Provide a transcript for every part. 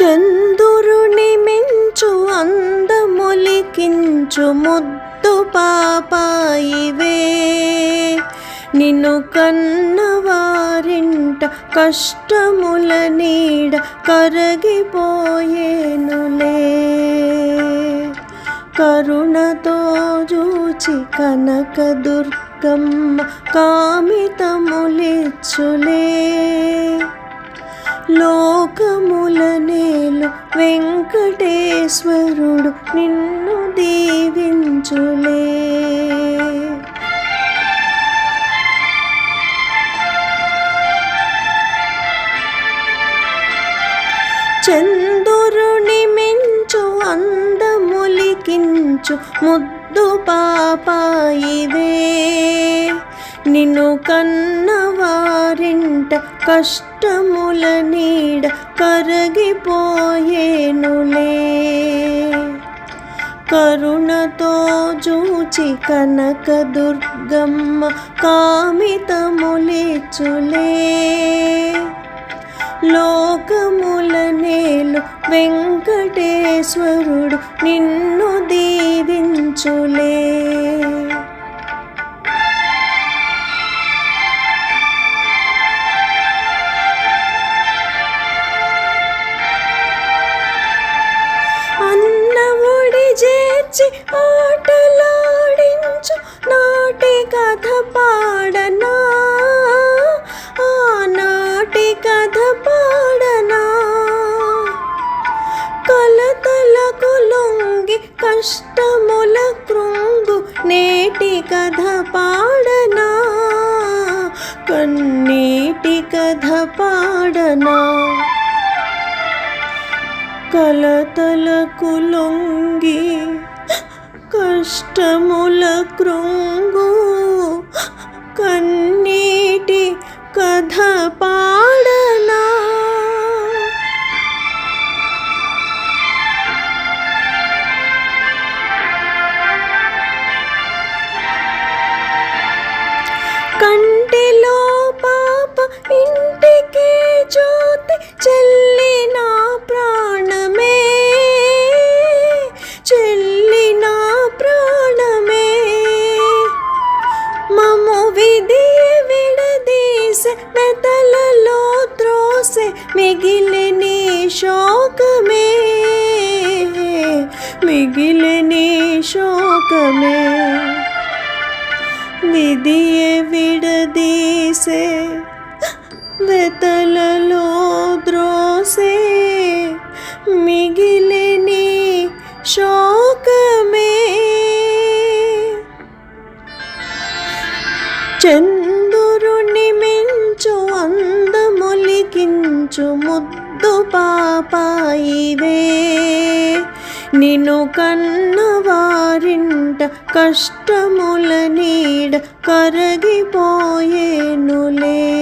చంద్రుని మించు అందములికించు ముద్దు పాపాయివే. నిన్ను కన్నవారింట కష్టముల నీడ కరగిపోయేనులే. కరుణతో చూచి కనక దుర్గమ్మ కామితములిచ్చులే. లోకముల నేలు వెంకటేశ్వరుడు నిన్ను దీవించులే. చందురుని మించు అందములికించు ముద్దు పాపాయివే. నిన్ను కన్నవారింట కష్టముల నీడ కరగిపోయేనులే. కరుణతో జూచి కనక దుర్గమ్మ కామితములిచులే లోకముల నేలు వెంకటేశ్వరుడు నిన్ను దీవించులే. నేటి కథ పాడనా? కన్నీటి కథ పాడనా? కలతలకు లొంగి కష్టముల కృంగు కన్నీటి కథ मिगिलनी शौक में मिगिलनी शौक में। विधिये विडदी से, वेतल लोद्रो से मिगिलनी शौक में। चंद పలికించు ముద్దు పాపాయివే. నిన్ను కన్నవారింట కష్టముల నీడ కరగిపోయేనులే.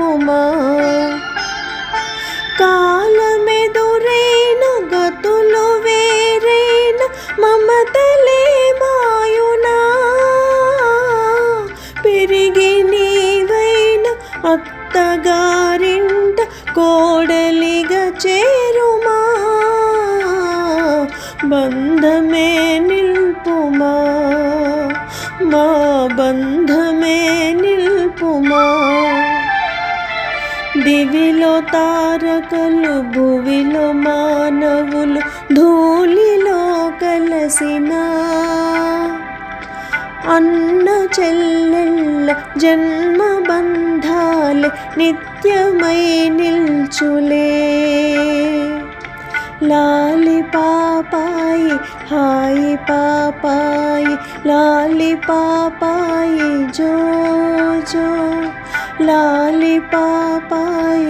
నిల్పుమా కాలమెదురైన గతులు వేరైన మమతలే మాయునా. పెరిగి నీవైన అత్తగారింట కోడలిగా చేరుమా. బంధమే నిల్పుమా. మా బంధమే దివిలో తారకలు భువిలో మానవులు ధూళిలో కలసిన అన్న చెల్లెళ్ళ జన్మ బంధాలే నిత్యమై నిల్చులే. లాలి పాపాయి హాయి పాపాయి లాలి పాపాయి జో జో లాలి పాపాయి జో జో